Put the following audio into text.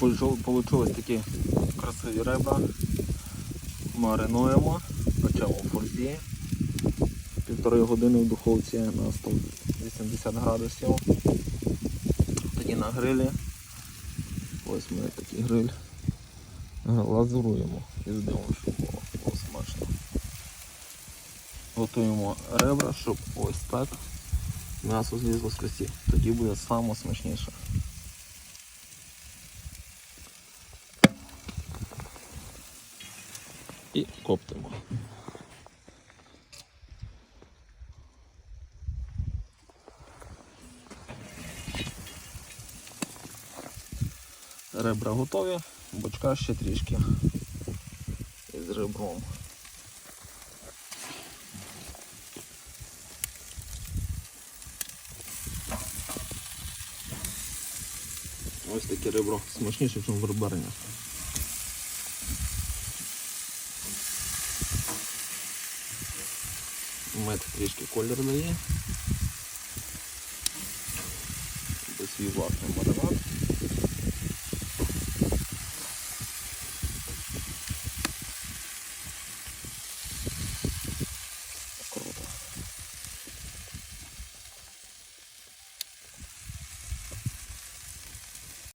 Получилось такі красиві ребра. Маринуємо, печемо в фользі. Півтори години в духовці на 180 градусів. Тоді на грилі. Ось ми такий гриль. Лазуруємо і здивимо, щоб було, було смачно. Готуємо ребра, щоб ось так м'ясо злізло з кості. Тоді буде саме смачніше. І коптимо. Ребра готові, бочка ще трішки із ребром. Ось таке ребро смачніше, ніж верберня. Мед трішки колір є. Це свій власний маринад.